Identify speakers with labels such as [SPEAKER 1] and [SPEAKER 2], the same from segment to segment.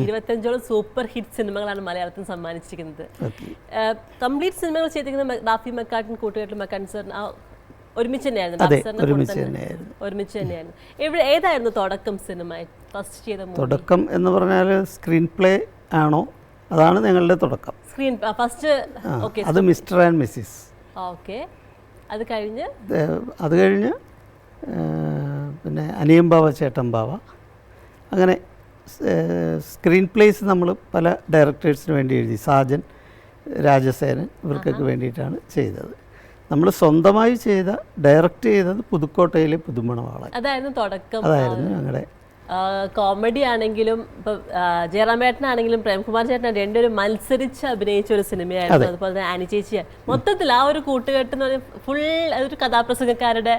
[SPEAKER 1] ഇരുപത്തഞ്ചോളം super hit സിനിമകളാണ് മലയാളത്തിന് സമ്മാനിച്ചിരിക്കുന്നത്. കംപ്ലീറ്റ് സിനിമകൾ ചെയ്തിരിക്കുന്ന റാഫി മക്കാട്ടിൻ കൂട്ടുകാട്ടിൽ മക്കാട്ടിൻ സാറിന് ആ ഒരുമിച്ച് തന്നെയായിരുന്നു.
[SPEAKER 2] ഒരുമിച്ച്
[SPEAKER 1] തന്നെ.
[SPEAKER 2] തന്നെയായിരുന്നു.
[SPEAKER 1] ഒരുമിച്ച് തന്നെയായിരുന്നു. ഏതായിരുന്നു തുടക്കം സിനിമ? ഫസ്റ്റ് ചെയ്ത
[SPEAKER 2] തുടക്കം എന്ന് പറഞ്ഞാൽ സ്ക്രീൻ പ്ലേ ആണോ? അതാണ് ഞങ്ങളുടെ തുടക്കം.
[SPEAKER 1] സ്ക്രീൻ ഫസ്റ്റ്
[SPEAKER 2] അത് മിസ്റ്റർ ആൻഡ് മിസ്സിസ്
[SPEAKER 1] ഓക്കെ അത് കഴിഞ്ഞ്?
[SPEAKER 2] അത് കഴിഞ്ഞ് പിന്നെ അനിയം ബാവ ചേട്ടൻ ബാവ. അങ്ങനെ സ്ക്രീൻ പ്ലേസ് നമ്മൾ പല ഡയറക്ടേഴ്സിന് വേണ്ടി എഴുതി. സാജൻ രാജസേനൻ ഇവർക്കൊക്കെ വേണ്ടിയിട്ടാണ് ചെയ്തത്. നമ്മൾ സ്വന്തമായി ചെയ്ത ഡയറക്റ്റ് ചെയ്തത് പുതുക്കോട്ടയിലെ പുതുമണവാള
[SPEAKER 1] അതായിരുന്നു
[SPEAKER 2] ഞങ്ങളുടെ
[SPEAKER 1] കോമഡി ആണെങ്കിലും ഇപ്പൊ ജയറാം ജയറാമേട്ടനാണെങ്കിലും പ്രേംകുമാർ ചേട്ടൻ രണ്ടുപേരും മത്സരിച്ച് അഭിനയിച്ച ഒരു സിനിമയായിരുന്നു. അതുപോലെ തന്നെ ആനി ചേച്ചി മൊത്തത്തിൽ ആ ഒരു കൂട്ടുകെട്ട് എന്ന് പറയുന്നത് ഫുൾ ഒരു കഥാപ്രസംഗക്കാരുടെ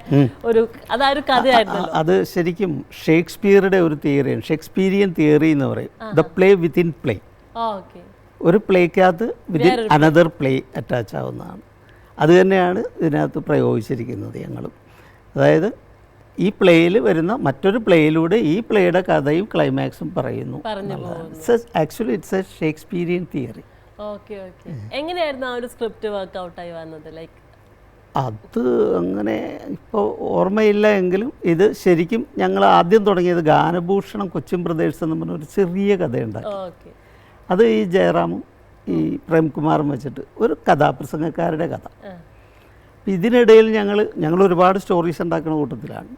[SPEAKER 1] ഒരു അതാ ഒരു കഥയായിരുന്നു
[SPEAKER 2] അത് ശരിക്കും ഷേക്സ്പിയറുടെ ഒരു തിയറിയാണ് ഷേക്സ്പീരിയൻ തിയറി എന്ന് പറയും. The play within play
[SPEAKER 1] okay.
[SPEAKER 2] ഒരു പ്ലേക്കകത്ത് വിതിൻ അനദർ പ്ലേ അറ്റാച്ച് ആവുന്നതാണ്. അത് തന്നെയാണ് ഇതിനകത്ത് പ്രയോഗിച്ചിരിക്കുന്നത് ഞങ്ങളും. അതായത് ഈ പ്ലേയിൽ വരുന്ന മറ്റൊരു പ്ലേയിലൂടെ ഈ പ്ലേയുടെ കഥയും ക്ലൈമാക്സും പറയുന്നു actually it's a Shakespearean theory
[SPEAKER 1] എങ്ങനെയായിരുന്നു ആ ഒരു സ്ക്രിപ്റ്റ് വർക്ക് ഔട്ടായി വന്നത്? ലൈക്ക്
[SPEAKER 2] അത് അങ്ങനെ ഇപ്പോൾ ഓർമ്മയില്ല എങ്കിലും ഇത് ശരിക്കും ഞങ്ങൾ ആദ്യം തുടങ്ങിയത് ഗാനഭൂഷണം കൊച്ചിൻ പ്രദേശ് എന്ന് പറഞ്ഞ ഒരു ചെറിയ കഥയുണ്ടാക്കി. അത് ഈ ജയറാമും ഈ പ്രേംകുമാറും വെച്ചിട്ട് ഒരു കഥാപ്രസംഗക്കാരുടെ കഥ. ഇതിനിടയിൽ ഞങ്ങൾ ഞങ്ങൾ ഒരുപാട് സ്റ്റോറീസ് ഉണ്ടാക്കുന്ന കൂട്ടത്തിലാണ്.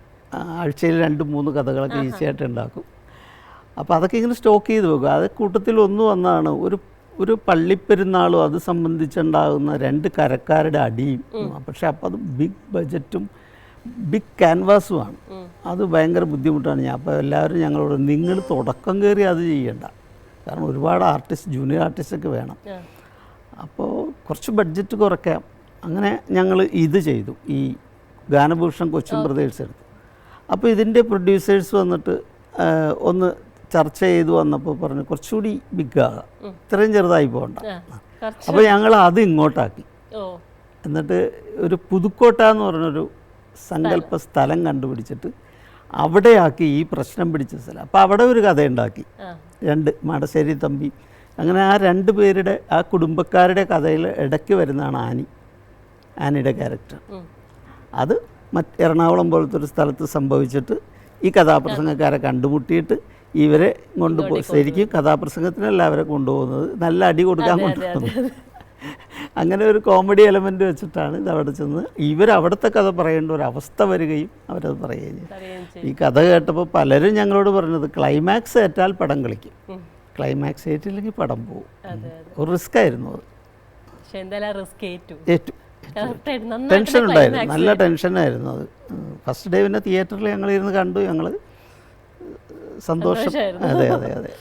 [SPEAKER 2] ആഴ്ചയിൽ രണ്ട് മൂന്ന് കഥകളൊക്കെ ഈസി ആയിട്ട് ഉണ്ടാക്കും. അപ്പോൾ അതൊക്കെ ഇങ്ങനെ സ്റ്റോക്ക് ചെയ്ത് വെക്കും. അത് കൂട്ടത്തിൽ ഒന്ന് വന്നാണ് ഒരു ഒരു പള്ളിപ്പെരുന്നാളും അത് സംബന്ധിച്ചുണ്ടാകുന്ന രണ്ട് കരക്കാരുടെ അടിയും. പക്ഷെ അപ്പോൾ അത് ബിഗ് ബജറ്റും ബിഗ് ക്യാൻവാസുമാണ് അത് ഭയങ്കര ബുദ്ധിമുട്ടാണ്. ഞാൻ അപ്പോൾ എല്ലാവരും ഞങ്ങളോട് നിങ്ങൾ തുടക്കം കയറി അത് ചെയ്യണ്ട. കാരണം ഒരുപാട് ആർട്ടിസ്റ്റ് ജൂനിയർ ആർട്ടിസ്റ്റൊക്കെ വേണം. അപ്പോൾ കുറച്ച് ബഡ്ജറ്റ് കുറയ്ക്കാം. അങ്ങനെ ഞങ്ങൾ ഇത് ചെയ്തു. ഈ ഗാനഭൂഷൺ കൊച്ചിൻ ബ്രദേഴ്സ് എടുത്തു. അപ്പോൾ ഇതിന്റെ പ്രൊഡ്യൂസേഴ്സ് വന്നിട്ട് ഒന്ന് ചർച്ച ചെയ്തു വന്നപ്പോൾ പറഞ്ഞു കുറച്ചുകൂടി ബിഗ് ആകാം. ഇത്രയും ചെറുതായി പോകണ്ട അപ്പോൾ ഞങ്ങൾ അത് ഇങ്ങോട്ടാക്കി. എന്നിട്ട് ഒരു പുതുക്കോട്ട എന്ന് പറഞ്ഞൊരു സങ്കല്പ സ്ഥലം. കണ്ടുപിടിച്ചിട്ട് അവിടെയാക്കി ഈ പ്രശ്നം പിടിച്ച സ്ഥലം. അപ്പോൾ അവിടെ ഒരു കഥ ഉണ്ടാക്കി. രണ്ട് മടശ്ശേരി തമ്പി. അങ്ങനെ ആ രണ്ട് പേരുടെ ആ കുടുംബക്കാരുടെ കഥയിൽ ഇടയ്ക്ക് വരുന്നതാണ് ആനി. ആനിയുടെ ക്യാരക്ടർ അത് മറ്റ് എറണാകുളം പോലത്തെ ഒരു സ്ഥലത്ത് സംഭവിച്ചിട്ട് ഈ കഥാപ്രസംഗക്കാരെ കണ്ടുമുട്ടിയിട്ട് ഇവരെ കൊണ്ടുപോ ശരിക്കും കഥാപ്രസംഗത്തിനല്ല അവരെ കൊണ്ടുപോകുന്നത്. നല്ല അടി കൊടുക്കാൻ കൊണ്ടുപോകുന്നത് അങ്ങനെ ഒരു കോമഡി എലമെന്റ് വെച്ചിട്ടാണ് ഇത് അവിടെ ചെന്ന് ഇവരവിടുത്തെ കഥ പറയേണ്ട ഒരു അവസ്ഥ വരികയും അവരത് പറയുകയും
[SPEAKER 1] ചെയ്യും
[SPEAKER 2] ഈ കഥ കേട്ടപ്പോൾ പലരും ഞങ്ങളോട് പറഞ്ഞത് ക്ലൈമാക്സ് ഏറ്റാൽ പടം കളിക്കും. ക്ലൈമാക്സ് ഏറ്റില്ലെങ്കിൽ പടം പോകും ഒരു റിസ്ക് ആയിരുന്നു അത്.
[SPEAKER 1] പക്ഷെ എന്തായാലും റിസ്ക് ഏറ്റു.
[SPEAKER 2] ടെൻഷൻ ഉണ്ടായിരുന്നു. നല്ല ടെൻഷനായിരുന്നു അത്. ഫസ്റ്റ് ഡേ പിന്നെ തിയേറ്ററിൽ ഞങ്ങൾ ഇരുന്ന് കണ്ടു. ഞങ്ങൾ സന്തോഷം. അതെ അതെ അതെ.